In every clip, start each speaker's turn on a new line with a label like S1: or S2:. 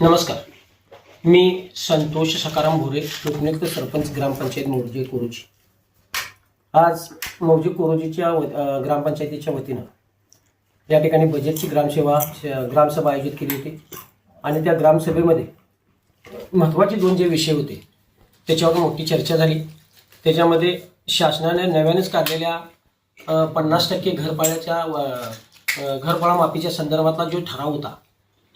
S1: नमस्कार. मी संतोष सकाराम भोरे लोकनियुक्त सरपंच ग्रामपंचायत मौजे कोरोजी. आज मौजे कोरोजीच्या व- ग्रामपंचायतीच्या वतीनं या ठिकाणी बजेटची ग्रामसेवा श- ग्रामसभा आयोजित केली होती. आणि त्या ग्रामसभेमध्ये महत्त्वाचे दोन जे विषय होते त्याच्यावर मोठी चर्चा झाली. त्याच्यामध्ये शासनाने नव्यानेच काढलेल्या पन्नास टक्के घरपाळ्याच्या व- माफीच्या संदर्भातला जो ठराव होता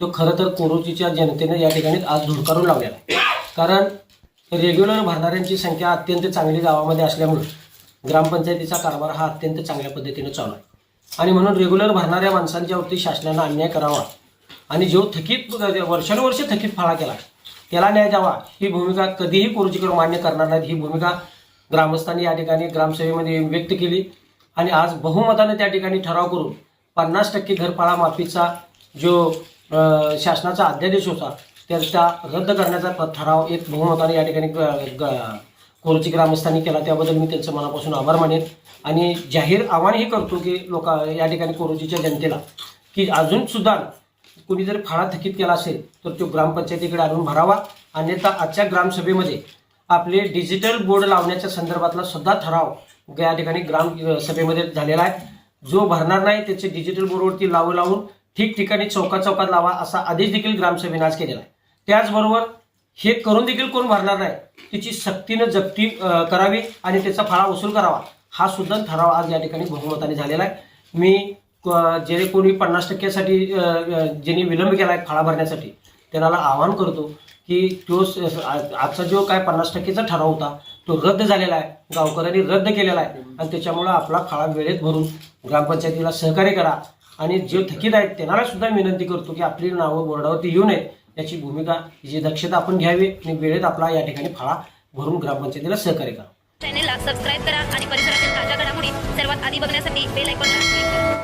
S1: तो खरं तर कोरोचीच्या जनतेने या ठिकाणी आज धुडकारून लावलेला आहे. कारण रेग्युलर भरणाऱ्यांची संख्या अत्यंत चांगली गावामध्ये असल्यामुळे ग्रामपंचायतीचा कारभार हा अत्यंत चांगल्या पद्धतीने चालू आहे. आणि म्हणून रेग्युलर भरणाऱ्या माणसांच्यावरती शासनानं अन्याय करावा आणि जो थकीत वर्षानुवर्ष थकीत फाळा केला त्याला न्याय द्यावा ही भूमिका कधीही कोरोचीकर मान्य करणार नाहीत. ही भूमिका ग्रामस्थांनी या ठिकाणी ग्रामसभेमध्ये व्यक्त केली आणि आज बहुमताने त्या ठिकाणी ठराव करून पन्नास टक्के घरफाळा माफीचा जो शासनाचा अध्यादेश होता त्याचा रद्द करण्याचा प- ठराव एक बहुमताने या ठिकाणी ग- ग- कोरोची ग्रामस्थांनी केला. त्याबद्दल मी त्यांचं मनापासून आभार मानेन. आणि जाहीर आव्हानही करतो की लोक या ठिकाणी कोरोचीच्या जनतेला की अजून सुद्धा कुणी जर फाळा थकीत केला असेल तर तो ग्रामपंचायतीकडे आणून भरावा. अन्यथा आजच्या ग्रामसभेमध्ये आपले डिजिटल बोर्ड लावण्याच्या संदर्भातला सुद्धा ठराव या ठिकाणी ग्राम सभेमध्ये झालेला आहे. जो भरणार नाही त्याचे डिजिटल बोर्डवरती लावून लावून ठिकठिकाणी चौकात चौकात लावा असा आदेश देखील ग्रामसभेने आज केलेला आहे. त्याचबरोबर हे करून देखील कोण भरणार नाही त्याची सक्तीनं जप्ती करावी आणि त्याचा फळा वसूल करावा हा सुद्धा ठराव आज या ठिकाणी बहुमताने झालेला आहे. मी जे कोणी पन्नास टक्क्यासाठी ज्यांनी विलंब केला आहे फळा भरण्यासाठी त्यांना आवाहन करतो की तो आजचा जो काय पन्नास टक्केचा ठराव होता तो रद्द झालेला आहे. गावकऱ्यांनी रद्द केलेला आहे. आणि त्याच्यामुळं आपला फळा वेळेत भरून ग्रामपंचायतीला सहकार्य करा. आणि जे थकीत आहेत त्यांना सुद्धा विनंती करतो की आपली नावं बोर्डावरती येऊ नयेत. याची भूमिका याची दक्षता आपण घ्यावी आणि वेळेत आपला या ठिकाणी फळा भरून ग्रामपंचायतीला सहकार्य करा.
S2: चॅनेलला सबस्क्राईब करा आणि परिसरातील ताज्या घडामोडी सर्वात आधी बघण्यासाठी बेल आयकॉनला